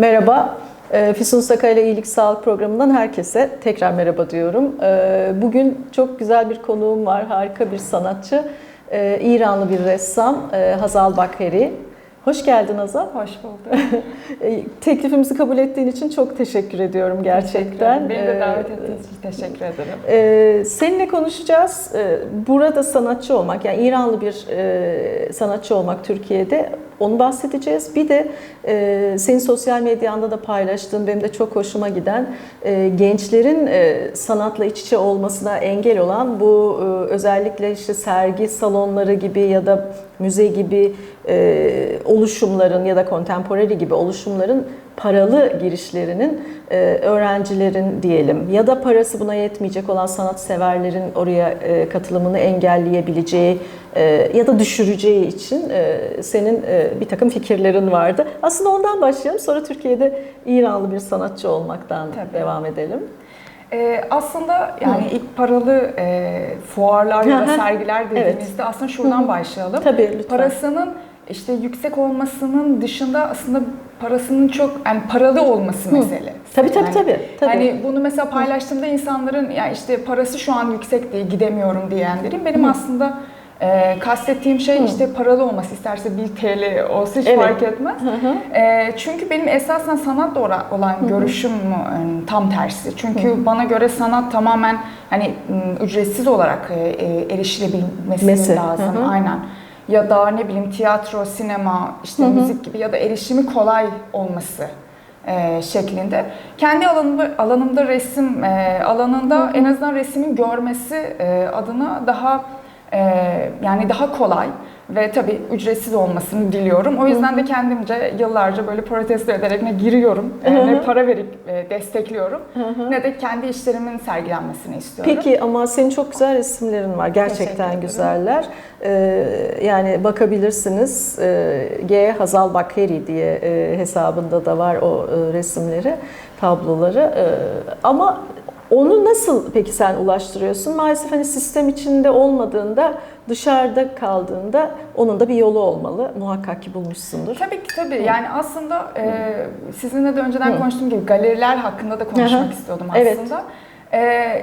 Merhaba, e, Füsun Sakay ile İyilik Sağlık Programı'ndan herkese tekrar merhaba diyorum. E, Bugün çok güzel bir konuğum var, harika bir sanatçı. E, İranlı bir ressam e, Hazal Bakheri. Hoş geldin Hazal. Hoş bulduk. E, Teklifimizi kabul ettiğin için çok teşekkür ediyorum gerçekten. Beni de E, davet ettiğiniz için teşekkür ederim. Ee, seninle konuşacağız. Burada sanatçı olmak, yani İranlı bir e, sanatçı olmak Türkiye'de onu bahsedeceğiz. Bir de e, senin sosyal medyanda da paylaştığın, benim de çok hoşuma giden e, gençlerin e, sanatla iç içe olmasına engel olan bu e, özellikle işte sergi salonları gibi ya da müze gibi e, oluşumların ya da contemporary gibi oluşumların paralı girişlerinin e, öğrencilerin diyelim ya da parası buna yetmeyecek olan sanatseverlerin oraya e, katılımını engelleyebileceği e, ya da düşüreceği için e, senin e, bir takım fikirlerin vardı. Aslında ondan başlayalım sonra Türkiye'de İranlı bir sanatçı olmaktan Tabii. devam edelim. Ee, aslında yani ilk paralı e, fuarlar ya Hı da hı. sergiler Evet. dediğimizde aslında şuradan başlayalım. Tabii lütfen. Parasının işte yüksek olmasının dışında aslında parasının çok yani paralı olması mesele. Tabii tabii Yani tabii. tabii. Hani bunu mesela paylaştığımda insanların ya işte parası şu an yüksek değil gidemiyorum diyenlerin benim aslında e, kastettiğim şey işte paralı olması isterse 1 TL olsa hiç Evet. fark etmez. E, çünkü benim esasen sanatla olan görüşüm e, tam tersi. Çünkü bana göre sanat tamamen hani ücretsiz olarak e, e, erişilebilmesi Mesi. lazım. Hı hı. Aynen. Ya da ne bileyim tiyatro, sinema, işte müzik gibi ya da erişimi kolay olması e, şeklinde. Kendi alanımda, alanımda resim e, alanında en azından resmin görmesi e, adına daha e, yani daha kolay ve tabii ücretsiz olmasını diliyorum. O yüzden de kendimce yıllarca böyle protesto ederek ne giriyorum, e, ne para verip e, destekliyorum ne de kendi işlerimin sergilenmesini istiyorum. Peki ama senin çok güzel resimlerin var. Gerçekten güzeller. Ee, yani bakabilirsiniz. Ee, G Hazal Bakheri diye e, hesabında da var o e, resimleri, tabloları. Ee, ama onu nasıl peki sen ulaştırıyorsun? Maalesef hani sistem içinde olmadığında, dışarıda kaldığında onun da bir yolu olmalı. Muhakkak ki bulmuşsundur. Tabii ki tabii. Yani aslında e, sizinle de önceden konuştuğum gibi galeriler hakkında da konuşmak Hı hı. istiyordum Evet. aslında. E,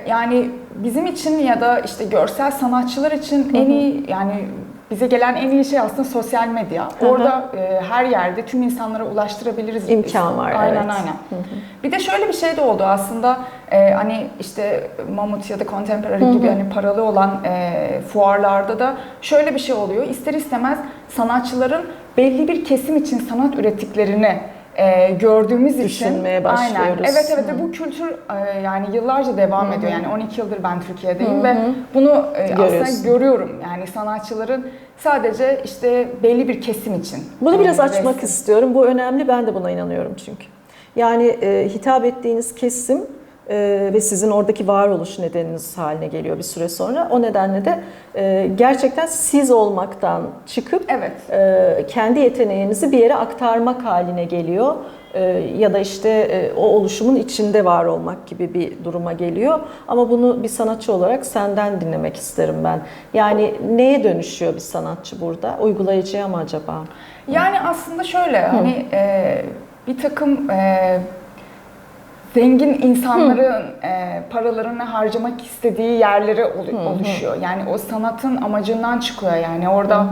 yani bizim için ya da işte görsel sanatçılar için en iyi yani bize gelen en iyi şey aslında sosyal medya. hı. Orada e, her yerde tüm insanlara ulaştırabiliriz. İmkan var, Aynen evet. aynen. Bir de şöyle bir şey de oldu aslında e, hani işte Mamut ya da Contemporary gibi hani paralı olan e, fuarlarda da şöyle bir şey oluyor. İster istemez sanatçıların belli bir kesim için sanat ürettiklerini e, gördüğümüz için Düşünmeye başlıyoruz. Aynen. Evet evet ve bu kültür e, yani yıllarca devam ediyor. Yani 12 yıldır ben Türkiye'deyim ve bunu e, Görüyorsun. aslında görüyorum. Yani sanatçıların sadece işte belli bir kesim için. Bunu biraz açmak resim- istiyorum. Bu önemli. Ben de buna inanıyorum çünkü. Yani e, hitap ettiğiniz kesim e, ve sizin oradaki varoluş nedeniniz haline geliyor bir süre sonra. O nedenle de e, gerçekten siz olmaktan çıkıp Evet. e, kendi yeteneğinizi bir yere aktarmak haline geliyor. E, ya da işte e, o oluşumun içinde var olmak gibi bir duruma geliyor. Ama bunu bir sanatçı olarak senden dinlemek isterim ben. Yani neye dönüşüyor bir sanatçı burada? Uygulayıcıya mı acaba? Yani aslında şöyle hani e, bir takım e, zengin insanların e, paralarını harcamak istediği yerlere olu- oluşuyor. Yani o sanatın amacından çıkıyor yani. Orada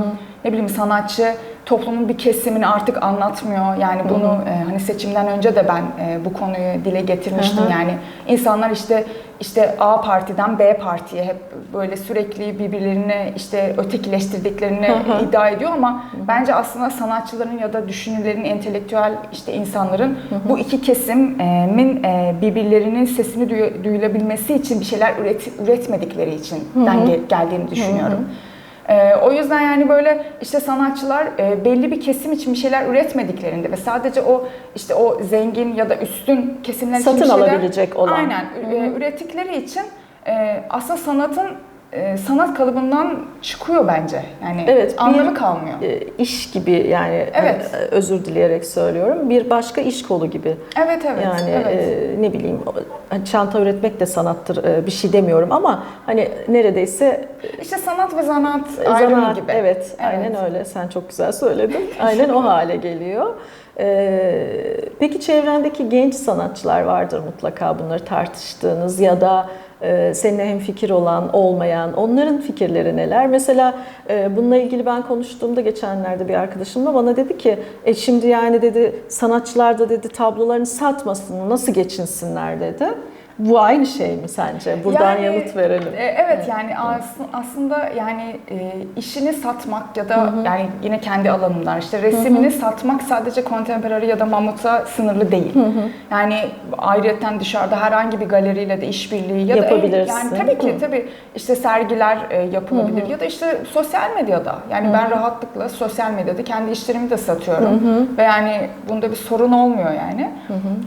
ne bileyim sanatçı toplumun bir kesimini artık anlatmıyor. Yani bunu e, hani seçimden önce de ben e, bu konuyu dile getirmiştim. Hı hı. Yani insanlar işte işte A partiden B partiye hep böyle sürekli birbirlerini işte ötekileştirdiklerini Hı hı. iddia ediyor ama bence aslında sanatçıların ya da düşünürlerin, entelektüel işte insanların bu iki kesimin e, birbirlerinin sesini duyu- duyulabilmesi için bir şeyler üret, üretmedikleri için ben gel- geldiğini düşünüyorum. E, o yüzden yani böyle işte sanatçılar e, belli bir kesim için bir şeyler üretmediklerinde ve sadece o işte o zengin ya da üstün kesimler için Satın bir şeyler alabilecek olan. aynen e, ürettikleri için e, aslında sanatın e, sanat kalıbından çıkıyor bence. Yani Evet, bir- anlamı kalmıyor. e, iş gibi yani Evet. hani, özür dileyerek söylüyorum bir başka iş kolu gibi Evet evet. yani evet. e, ne bileyim hani çanta üretmek de sanattır e, bir şey demiyorum ama hani neredeyse işte sanat ve zanaat zanaat gibi. evet, aynen öyle sen çok güzel söyledin aynen o hale geliyor. E, Peki çevrendeki genç sanatçılar vardır mutlaka bunları tartıştığınız ya da e, seninle hem fikir olan, olmayan, onların fikirleri neler? Mesela e, bununla ilgili ben konuştuğumda geçenlerde bir arkadaşımla bana dedi ki, e şimdi yani dedi sanatçılar da dedi tablolarını satmasın, nasıl geçinsinler dedi. Bu aynı şey mi sence? Buradan Yani, yanıt verelim. e, evet yani as- aslında yani e, işini satmak ya da yani yine kendi alanımdan işte resimini satmak sadece contemporary ya da mamuta sınırlı değil. Yani ayrıyeten dışarıda herhangi bir galeriyle de işbirliği ya da Yapabilirsin. yani tabii ki Hı. tabii işte sergiler e, yapılabilir ya da işte sosyal medyada. Yani ben rahatlıkla sosyal medyada kendi işlerimi de satıyorum. Ve yani bunda bir sorun olmuyor yani.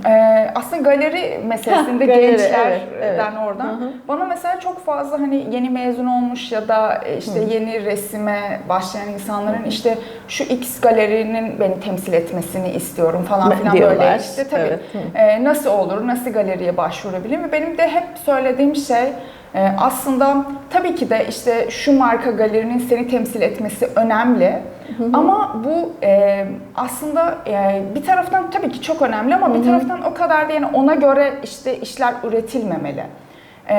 E, aslında galeri meselesinde galeri, gençlerden evet, evet. oradan. Bana mesela çok fazla hani yeni mezun olmuş ya da e, işte yeni resime başlayan insanların işte şu X galerinin beni temsil etmesini istiyorum falan filan Diyorlar, böyle işte tabii evet. e, nasıl olur, nasıl galeriye başvurabilirim? Ve benim de hep söylediğim şey e, aslında tabii ki de işte şu marka galerinin seni temsil etmesi önemli. Ama bu e, aslında e, bir taraftan tabii ki çok önemli ama bir taraftan o kadar da yani ona göre işte işler üretilmemeli. E,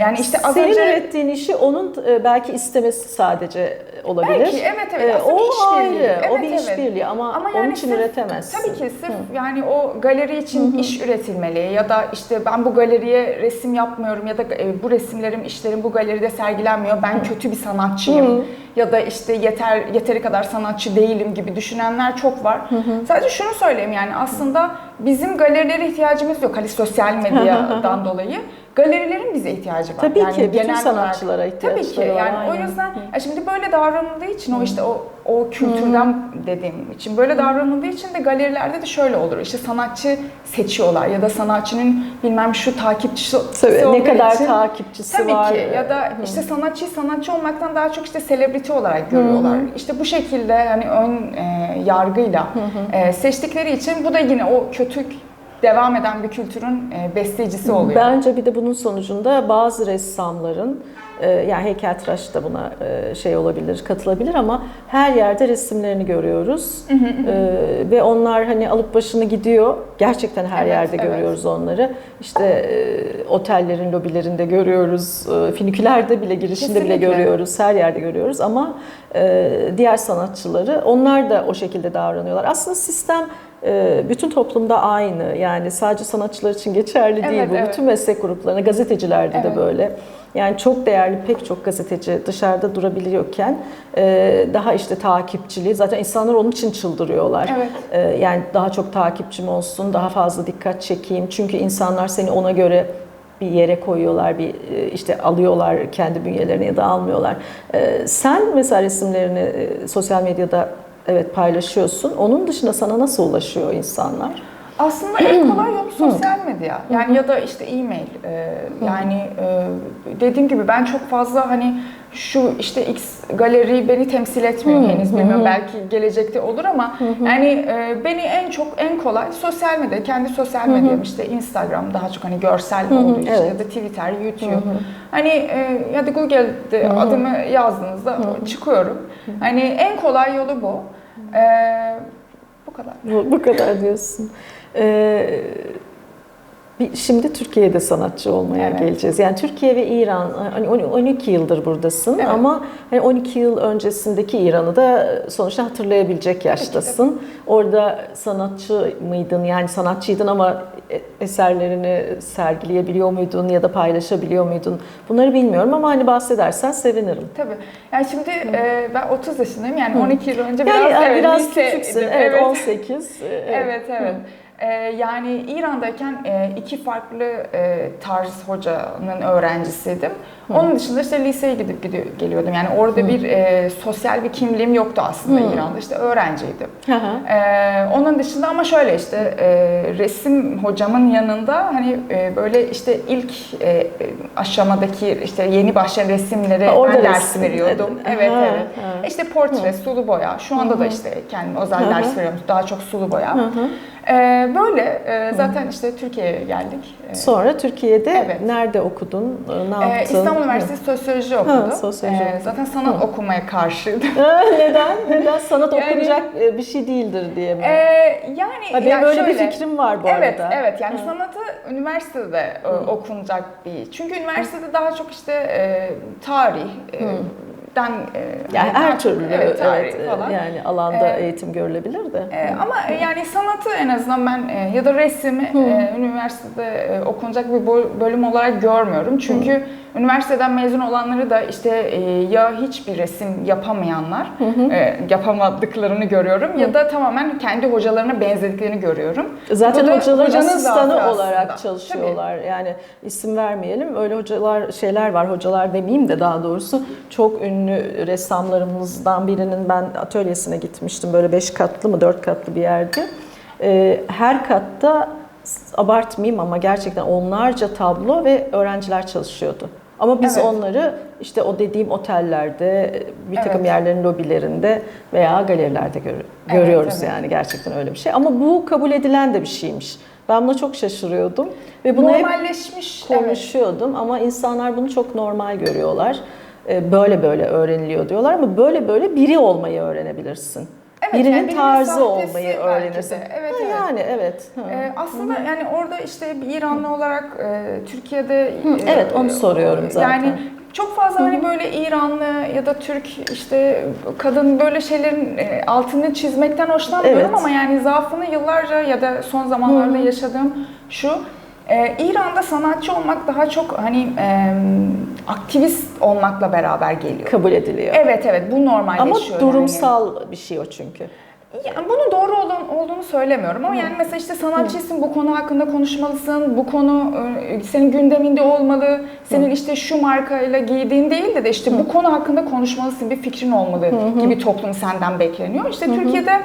yani işte az Senin önce ürettiğin işi onun e, belki istemesi sadece olabilir. Belki, evet, evet. E, Aslında o bir işbirliği. ayrı, o Evet, bir evet. işbirliği ama, Ama onun yani için sırf- üretemezsin. Tabii ki sırf yani o galeri için iş üretilmeli ya da işte ben bu galeriye resim yapmıyorum ya da e, bu resimlerim, işlerim bu galeride sergilenmiyor. Ben kötü bir sanatçıyım ya da işte yeter yeteri kadar sanatçı değilim gibi düşünenler çok var. Sadece şunu söyleyeyim yani aslında bizim galerilere ihtiyacımız yok. Hani sosyal medyadan dolayı. Galerilerin bize ihtiyacı var. Tabii yani ki, bütün sanatçılara olarak. Tabii ihtiyaçları ki var, yani o aynen. yüzden ya şimdi böyle davranıldığı için o işte o o kültürden dediğim için böyle davranıldığı için de galerilerde de şöyle olur. İşte sanatçı seçiyorlar ya da sanatçının bilmem şu takipçisi Tabii, ne kadar için- takipçisi Tabii var. ki ya da işte sanatçıyı sanatçı olmaktan daha çok işte selebriti olarak görüyorlar. İşte bu şekilde hani ön e, yargıyla e, seçtikleri için bu da yine o kötü devam eden bir kültürün e, bestecisi oluyor. Bence bir de bunun sonucunda bazı ressamların yani heykeltıraş da buna e, şey olabilir, katılabilir ama her yerde resimlerini görüyoruz. E, ve onlar hani alıp başını gidiyor. Gerçekten her Evet, yerde evet. görüyoruz onları. İşte e, otellerin lobilerinde görüyoruz. E, finikülerde bile girişinde bile Kesinlikle. görüyoruz. Her yerde görüyoruz ama diğer sanatçıları onlar da o şekilde davranıyorlar. Aslında sistem bütün toplumda aynı. Yani sadece sanatçılar için geçerli değil Evet, bu. evet. Bütün meslek gruplarına, gazetecilerde de Evet. böyle. Yani çok değerli pek çok gazeteci dışarıda durabiliyorken e, daha işte takipçiliği zaten insanlar onun için çıldırıyorlar. Evet. E, yani daha çok takipçim olsun, daha fazla dikkat çekeyim. Çünkü insanlar seni ona göre bir yere koyuyorlar, bir e, işte alıyorlar kendi bünyelerine ya da almıyorlar. E, Sen mesela resimlerini e, sosyal medyada evet paylaşıyorsun. Onun dışında sana nasıl ulaşıyor insanlar? Aslında en kolay yol sosyal medya. Yani ya da işte e-mail. Ee, yani e, dediğim gibi ben çok fazla hani şu işte X galeri beni temsil etmiyor henüz bilmiyorum belki gelecekte olur ama yani e, beni en çok en kolay sosyal medya kendi sosyal medyam işte Instagram daha çok hani görsel olduğu için evet. ya da Twitter, YouTube. Hani e, ya da Google'de adımı yazdığınızda çıkıyorum. Hani en kolay yolu bu. Ee, bu kadar. Bu, bu kadar diyorsun. Ee, şimdi Türkiye'de sanatçı olmaya Evet. geleceğiz. Yani Türkiye ve İran, hani 12 yıldır buradasın Evet. ama hani 12 yıl öncesindeki İran'ı da sonuçta hatırlayabilecek yaştasın. Orada sanatçı mıydın? Yani sanatçıydın ama eserlerini sergileyebiliyor muydun ya da paylaşabiliyor muydun? Bunları bilmiyorum ama hani bahsedersen sevinirim. Tabii. Yani şimdi e, ben 30 yaşındayım yani 12 yıl önce Yani biraz, evet, biraz liseydim. küçüksün. Evet, 18. Evet. Evet, evet. E, yani İran'dayken e, iki farklı e, tarz hocanın öğrencisiydim. Onun dışında işte liseye gidip gidiyor, geliyordum. Yani orada bir e, sosyal bir kimliğim yoktu aslında İran'da. İşte öğrenciydim. Hı hı. Ee, onun dışında ama şöyle işte e, resim hocamın yanında hani e, böyle işte ilk e, aşamadaki işte yeni başlayan resimlere Ha, orada ben ders resim. veriyordum. Ha, Evet ha. evet. İşte portre, sulu boya. Şu anda da işte kendime özel Hı hı. ders veriyorum. Daha çok sulu boya. Ee, böyle e, zaten işte Türkiye'ye geldik. Ee, Sonra Türkiye'de Evet. nerede okudun? Ne e, yaptın? İstanbul Üniversitesi Sosyoloji okudum. sosyoloji Ee, zaten sanat okumaya karşıydım. Ha, Neden? Neden? Sanat Yani- okunacak e, bir şey değildir diye mi? Ee, yani Ha, benim yani böyle bir şöyle- fikrim var bu evet, arada. Evet, yani sanatı üniversitede e, okunacak bir. Çünkü üniversitede daha çok işte e, tarih, e, den e, Yani her türlü evet, tarih evet, falan. yani alanda Ee, eğitim görülebilir de. E, ama e, yani sanatı en azından ben e, ya da resmi e, üniversitede e, okunacak bir böl- bölüm olarak görmüyorum. Çünkü üniversiteden mezun olanları da işte e, ya hiçbir resim yapamayanlar e, yapamadıklarını görüyorum ya da tamamen kendi hocalarına benzediklerini görüyorum. Zaten Bu da hocaların asistanı olarak aslında. çalışıyorlar. Yani isim vermeyelim. Öyle hocalar şeyler var. Hocalar demeyeyim de daha doğrusu çok ünlü ressamlarımızdan birinin ben atölyesine gitmiştim. Böyle beş katlı mı dört katlı bir yerde. Ee, her katta abartmayayım ama gerçekten onlarca tablo ve öğrenciler çalışıyordu. Ama biz Evet. onları işte o dediğim otellerde, bir takım Evet. yerlerin lobilerinde veya galerilerde gör- Evet, görüyoruz evet. yani gerçekten öyle bir şey. Ama bu kabul edilen de bir şeymiş. Ben buna çok şaşırıyordum ve bunu hep Normalleşmiş. evet. konuşuyordum ama insanlar bunu çok normal görüyorlar. Ee, Böyle böyle öğreniliyor diyorlar ama böyle böyle biri olmayı öğrenebilirsin. Evet, Birinin yani birinin tarzı olmayı de. öğrenirsin. Evet, Ha, evet. Yani evet. Ha. Ee, aslında yani orada işte bir İranlı olarak e, Türkiye'de e, evet, onu soruyorum zaten. Yani çok fazla hani böyle İranlı ya da Türk işte kadın böyle şeylerin e, altını çizmekten hoşlanmıyorum Evet. ama yani zaafını yıllarca ya da son zamanlarda yaşadığım şu e, İran'da sanatçı olmak daha çok hani e, aktivist olmakla beraber geliyor. kabul ediliyor. Evet evet bu Ama normalleşiyor. yani. durumsal bir şey o çünkü. Yani bunun doğru olan, olduğunu söylemiyorum ama yani mesela işte sanatçısın bu konu hakkında konuşmalısın, bu konu e, senin gündeminde olmalı, senin işte şu markayla giydiğin değil de, de işte bu konu hakkında konuşmalısın, bir fikrin olmalı gibi toplum senden bekleniyor. İşte Türkiye'de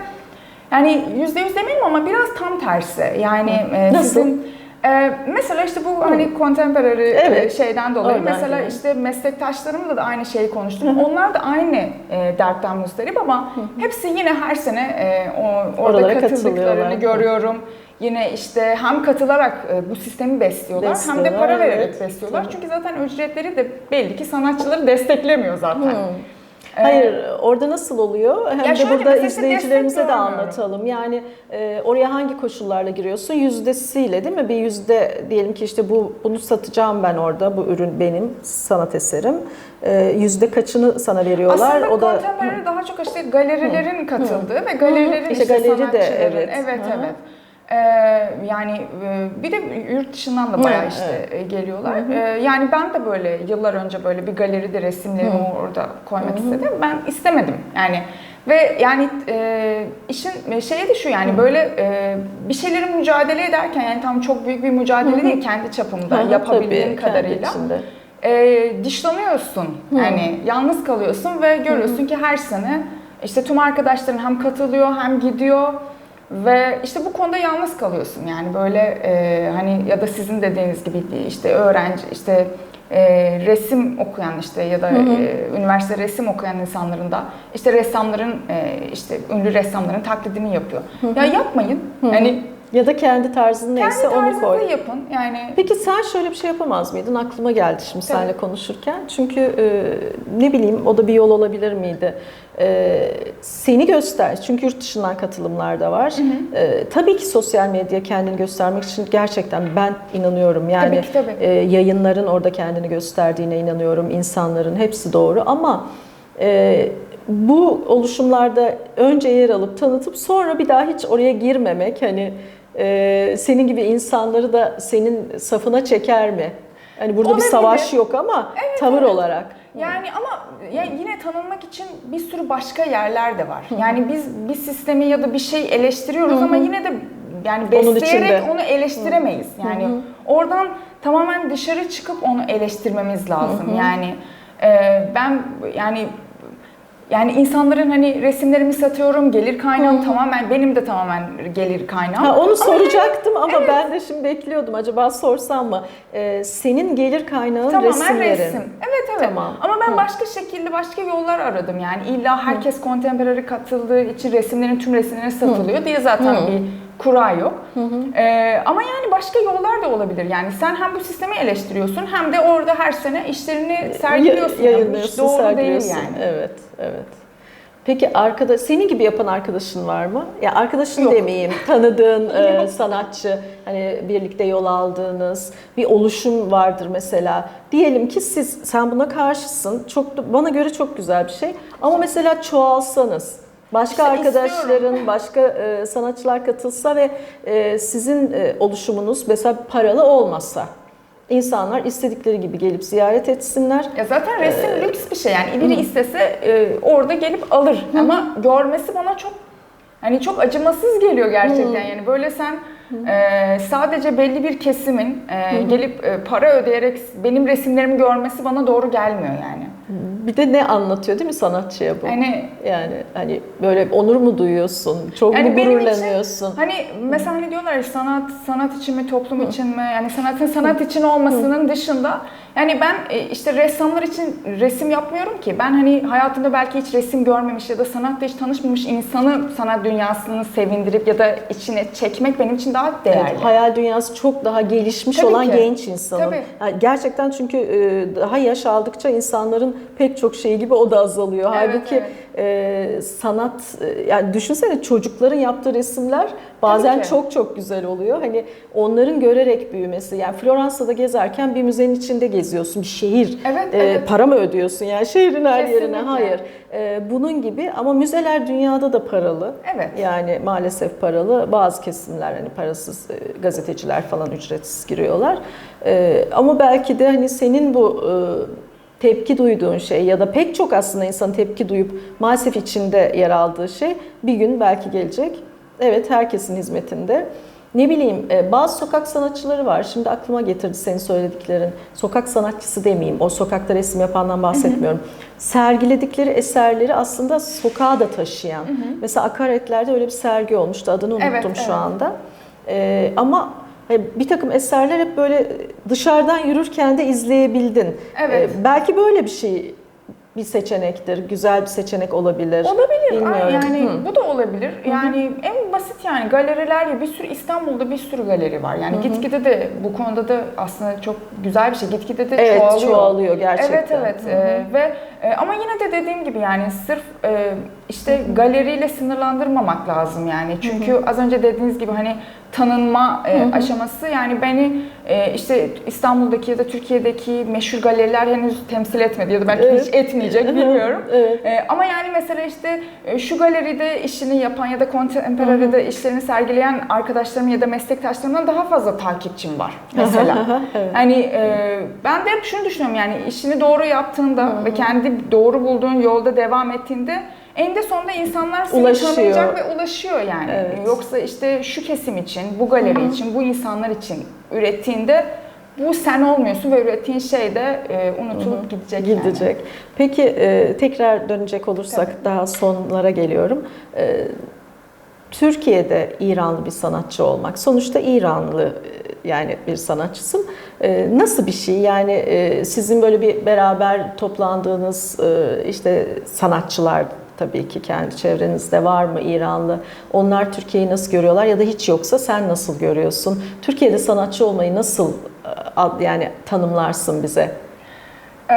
yani yüzde yüz demeyeyim ama biraz tam tersi. Yani e, Nasıl? sizin e, mesela işte bu hani contemporary e, Evet. şeyden dolayı Oradan mesela işte meslektaşlarımla da aynı şeyi konuştum. Onlar da aynı e, dertten muzdarip ama hepsi yine her sene e, o, orada Oralara katıldıklarını görüyorum. Yine işte hem katılarak e, bu sistemi besliyorlar, hem de Besliyorlar, para vererek evet. besliyorlar. Çünkü zaten ücretleri de belli ki sanatçıları desteklemiyor zaten. E, Hayır, orada nasıl oluyor? Hem de şöyle burada mesela işte izleyicilerimize de anlatalım. Yani e, oraya hangi koşullarla giriyorsun? Yüzdesiyle değil mi? Bir yüzde diyelim ki işte bu bunu satacağım ben orada. Bu ürün benim sanat eserim. E, yüzde kaçını sana veriyorlar? Aslında o da daha çok işte galerilerin katıldığı ve galerilerin İşte işte, galeri de, sanatçıların. evet. Evet, evet. Ee, yani e, bir de yurt dışından da bayağı Hı, işte e, geliyorlar. Ee, yani ben de böyle yıllar önce böyle bir galeride resimlerimi orada koymak istedim. Ben istemedim yani. Ve yani e, işin şeyi de şu yani böyle e, bir şeyleri mücadele ederken yani tam çok büyük bir mücadele değil kendi çapımda Hı hı, yapabildiğim tabii, kadarıyla. e, dışlanıyorsun. Yani yalnız kalıyorsun ve görüyorsun ki her sene işte tüm arkadaşların hem katılıyor hem gidiyor ve işte bu konuda yalnız kalıyorsun. Yani böyle e, hani ya da sizin dediğiniz gibi işte öğrenci işte e, resim okuyan işte ya da e, üniversite resim okuyan insanların da işte ressamların e, işte ünlü ressamların taklidini yapıyor. Ya yapmayın. Yani ya da kendi tarzın kendi neyse onu koy. yapın. Yani Peki sen şöyle bir şey yapamaz mıydın? Aklıma geldi şimdi Tabii. seninle konuşurken. Çünkü e, ne bileyim o da bir yol olabilir miydi? E, seni göster. Çünkü yurt dışından katılımlar da var. E, tabii ki sosyal medya kendini göstermek için gerçekten ben inanıyorum. Yani Tabii ki, tabii. e, yayınların orada kendini gösterdiğine inanıyorum. İnsanların hepsi doğru ama e, bu oluşumlarda önce yer alıp tanıtıp sonra bir daha hiç oraya girmemek hani e, senin gibi insanları da senin safına çeker mi? Hani burada Olabilir. bir savaş yok ama tavır olarak. Yani ama ya yine tanınmak için bir sürü başka yerler de var. Yani biz bir sistemi ya da bir şey eleştiriyoruz ama yine de yani besleyerek onu eleştiremeyiz. Yani oradan tamamen dışarı çıkıp onu eleştirmemiz lazım. Yani e, ben yani yani insanların hani resimlerimi satıyorum, gelir kaynağım tamamen benim de tamamen gelir kaynağım. Ha, onu Ama soracaktım ama ben de şimdi bekliyordum. Acaba sorsam mı? E, senin gelir kaynağın Tamamen resimlerin. resim. Evet evet. Tamam. Ama ben başka şekilde başka yollar aradım. Yani illa herkes contemporary katıldığı için resimlerin tüm resimleri satılıyor diye zaten bir kura yok. Ee, ama yani başka yollar da olabilir. Yani sen hem bu sistemi eleştiriyorsun hem de orada her sene işlerini sergiliyorsun. Ya- Yani yayınlıyorsun, doğru değil sergiliyorsun. yani. Evet, evet. Peki arkada senin gibi yapan arkadaşın var mı? Ya arkadaşın Yok. demeyeyim, tanıdığın e, sanatçı, hani birlikte yol aldığınız bir oluşum vardır mesela. Diyelim ki siz sen buna karşısın. Çok bana göre çok güzel bir şey. Ama mesela çoğalsanız Başka İşte arkadaşların, istiyorum. başka e, sanatçılar katılsa ve e, sizin e, oluşumunuz mesela paralı olmasa, insanlar istedikleri gibi gelip ziyaret etsinler. Ya zaten resim Ee, lüks bir şey yani. Biri istese e, orada gelip alır. Ama görmesi bana çok hani çok acımasız geliyor gerçekten yani. Böyle sen e, sadece belli bir kesimin e, gelip e, para ödeyerek benim resimlerimi görmesi bana doğru gelmiyor yani. Bir de ne anlatıyor değil mi sanatçıya bu? Hani Yani hani böyle onur mu duyuyorsun? Çok Yani mu benim için- gururlanıyorsun? Hani mesela hani diyorlar ya sanat sanat için mi toplum için mi yani sanatın sanat için olmasının dışında yani ben e, işte ressamlar için resim yapmıyorum ki ben hani hayatımda belki hiç resim görmemiş ya da sanatla hiç tanışmamış insanı sanat dünyasını sevindirip ya da içine çekmek benim için daha değerli. Evet, hayal dünyası çok daha gelişmiş Tabii olan ki. genç insanın. Tabii. Yani gerçekten çünkü e, daha yaş aldıkça insanların pek çok şeyi gibi o da azalıyor. Evet, Halbuki e, sanat e, yani düşünsene çocukların yaptığı resimler bazen çok çok güzel oluyor. Hani onların görerek büyümesi. Yani Floransa'da gezerken bir müzenin içinde geziyorsun. Bir şehir. Evet, E, evet. para mı ödüyorsun yani şehrin her yerine? Kesinlikle. Hayır. E, bunun gibi ama müzeler dünyada da paralı. Evet. Yani maalesef paralı. Bazı kesimler hani parasız e, gazeteciler falan ücretsiz giriyorlar. E, ama belki de hani senin bu e, tepki duyduğun şey ya da pek çok aslında insan tepki duyup maalesef içinde yer aldığı şey bir gün belki gelecek. Evet herkesin hizmetinde. Ne bileyim e, bazı sokak sanatçıları var. Şimdi aklıma getirdi senin söylediklerin. Sokak sanatçısı demeyeyim. O sokakta resim yapandan bahsetmiyorum. Sergiledikleri eserleri aslında sokağa da taşıyan. Mesela Akaretler'de öyle bir sergi olmuştu. Adını unuttum Evet, şu evet. anda. E, ama bir takım eserler hep böyle dışarıdan yürürken de izleyebildin. Evet. E, belki böyle bir şey bir seçenektir. Güzel bir seçenek olabilir. Olabilir. Bilmiyorum. Yani Hı. bu da olabilir. Yani en basit yani galeriler ya bir sürü İstanbul'da bir sürü galeri var. Yani gitgide de bu konuda da aslında çok güzel bir şey. Gitgide de Evet çoğalıyor. çoğalıyor gerçekten. Evet evet Hı hı. Ee, ve e, ama yine de dediğim gibi yani sırf e, işte galeriyle sınırlandırmamak lazım yani çünkü az önce dediğiniz gibi hani tanınma e, aşaması yani beni e, işte İstanbul'daki ya da Türkiye'deki meşhur galeriler henüz temsil etmedi ya da belki Evet. hiç etmeyecek bilmiyorum. Evet. E, ama yani mesela işte e, şu galeride işini yapan ya da Contemporary'de işlerini sergileyen arkadaşlarım ya da meslektaşlarımdan daha fazla takipçim var mesela. evet. Hani e, ben de hep şunu düşünüyorum yani işini doğru yaptığında ve kendi doğru bulduğun yolda devam ettiğinde eninde sonunda insanlar seni Ulaşıyor. tanıyacak ve ulaşıyor yani. Evet. Yoksa işte şu kesim için, bu galeri için, bu insanlar için ürettiğinde bu sen olmuyorsun ve ürettiğin şey de e, unutulup gidecek yani. Gidecek. Peki e, tekrar dönecek olursak daha sonlara geliyorum. E, Türkiye'de İranlı bir sanatçı olmak, sonuçta İranlı e, yani bir sanatçısın. E, nasıl bir şey? Yani e, sizin böyle bir beraber toplandığınız e, işte sanatçılar tabii ki kendi çevrenizde var mı İranlı? Onlar Türkiye'yi nasıl görüyorlar ya da hiç yoksa sen nasıl görüyorsun? Türkiye'de sanatçı olmayı nasıl e, yani tanımlarsın bize? Ee,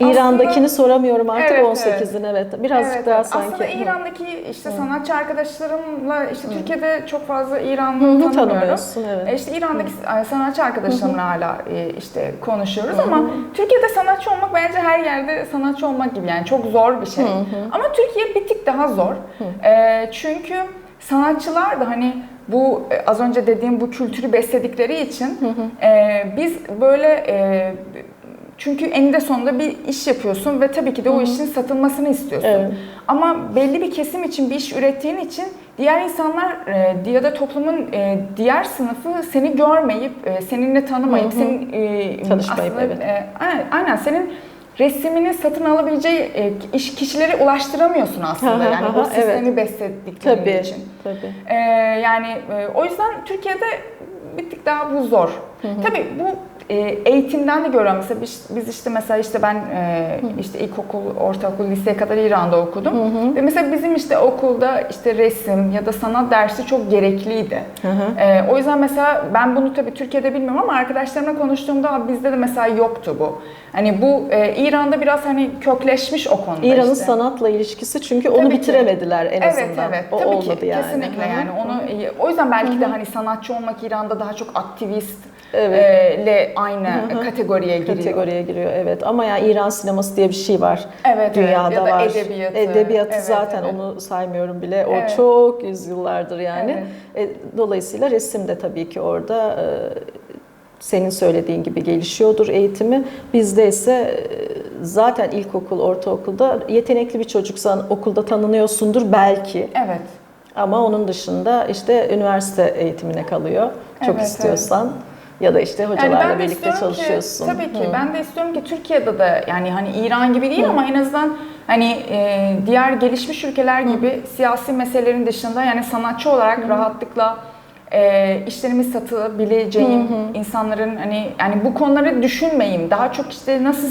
İran'dakini aslında- soramıyorum artık Evet, 18'in evet. Birazcık Evet, daha sanki. Aslında İran'daki işte sanatçı arkadaşlarımla işte Türkiye'de çok fazla İranlı Hı, tanımıyorum. tanımıyorsun evet. E İşte İran'daki sanatçı arkadaşlarımla hala e, işte konuşuyoruz ama Türkiye'de sanatçı olmak bence her yerde sanatçı olmak gibi yani çok zor bir şey. Ama Türkiye bir tık daha zor. E, çünkü sanatçılar da hani bu e, az önce dediğim bu kültürü besledikleri için e, biz böyle e, çünkü eninde sonunda bir iş yapıyorsun ve tabii ki de o işin satılmasını istiyorsun. Evet. Ama belli bir kesim için bir iş ürettiğin için diğer insanlar e, ya da toplumun e, diğer sınıfı seni görmeyip, e, seninle tanımayıp, senin e, Tanışmayıp, aslında, evet. e, aynen, aynen senin resmini satın alabileceği e, iş kişilere ulaştıramıyorsun aslında yani bu Evet. sistemi besledikleri Tabii. için. Tabii. Ee, yani e, o yüzden Türkiye'de bir tık daha bu zor. Tabii bu e, eğitimden de görüyorum. Mesela biz, biz işte mesela işte ben e, işte ilkokul, ortaokul, liseye kadar İran'da okudum. Ve mesela bizim işte okulda işte resim ya da sanat dersi çok gerekliydi. Hı hı. E, o yüzden mesela ben bunu tabii Türkiye'de bilmiyorum ama arkadaşlarımla konuştuğumda "Aa, bizde de mesela yoktu bu. Hani bu e, İran'da biraz hani kökleşmiş o konuda İran'ın işte. sanatla ilişkisi çünkü onu Tabii ki. bitiremediler en Evet azından. evet O tabii olmadı ki yani. kesinlikle Hı hı. yani onu o yüzden belki de hani sanatçı olmak İran'da daha çok aktivist Evet. e, ile aynı kategoriye giriyor. kategoriye giriyor evet ama yani İran sineması diye bir şey var. Evet, Dünyada evet. Ya da var. edebiyatı. Edebiyatı Evet, zaten evet. onu saymıyorum bile. O Evet. çok yüzyıllardır yani. Evet. E, dolayısıyla resim de tabii ki orada e, senin söylediğin gibi gelişiyordur eğitimi. Bizde ise e, zaten ilkokul, ortaokulda yetenekli bir çocuksan okulda tanınıyorsundur belki. Evet. Ama onun dışında işte üniversite eğitimine kalıyor. Çok Evet, istiyorsan. Ya da işte Yani hocalarla de birlikte çalışıyorsun. Ki, tabii ki. Hı. Ben de istiyorum ki Türkiye'de de yani hani İran gibi değil Hı. ama en azından hani e, diğer gelişmiş ülkeler gibi siyasi meselelerin dışında yani sanatçı olarak rahatlıkla e, işlerimi satabileceğim insanların hani yani bu konuları düşünmeyeyim. Daha çok işte nasıl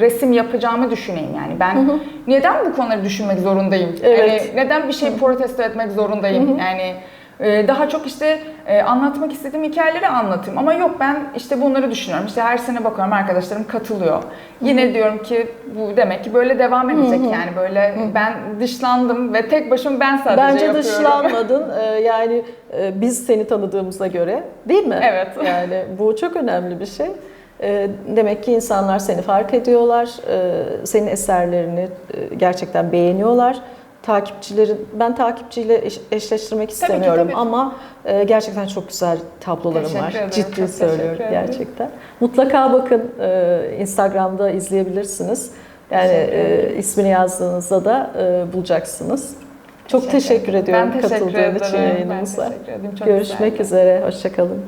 resim yapacağımı düşüneyim yani. Ben neden bu konuları düşünmek zorundayım? Evet. Yani neden bir şey protesto etmek zorundayım? Yani e, daha çok işte e, anlatmak istediğim hikayeleri anlatayım. Ama yok ben işte bunları düşünüyorum. İşte her sene bakıyorum arkadaşlarım katılıyor. Yine diyorum ki bu demek ki böyle devam edecek yani böyle ben dışlandım ve tek başıma ben sadece Bence yapıyorum. dışlanmadın. Ee, yani e, biz seni tanıdığımıza göre değil mi? Evet. Yani bu çok önemli bir şey. Ee, Demek ki insanlar seni fark ediyorlar. Ee, Senin eserlerini e, gerçekten beğeniyorlar. Takipçilerin, ben takipçiyle eş- eşleştirmek istemiyorum tabii. ama e, gerçekten çok güzel tablolarım Teşekkür var. ederim, Ciddi çok teşekkür söylüyorum gerçekten. Mutlaka bakın e, Instagram'da izleyebilirsiniz. Yani Teşekkür e, ismini yazdığınızda da e, bulacaksınız. Çok teşekkür, ediyorum Ben teşekkür katıldığın için ederim. yayınımıza. Ben teşekkür ederim. Çok Görüşmek güzeldi. üzere, hoşçakalın.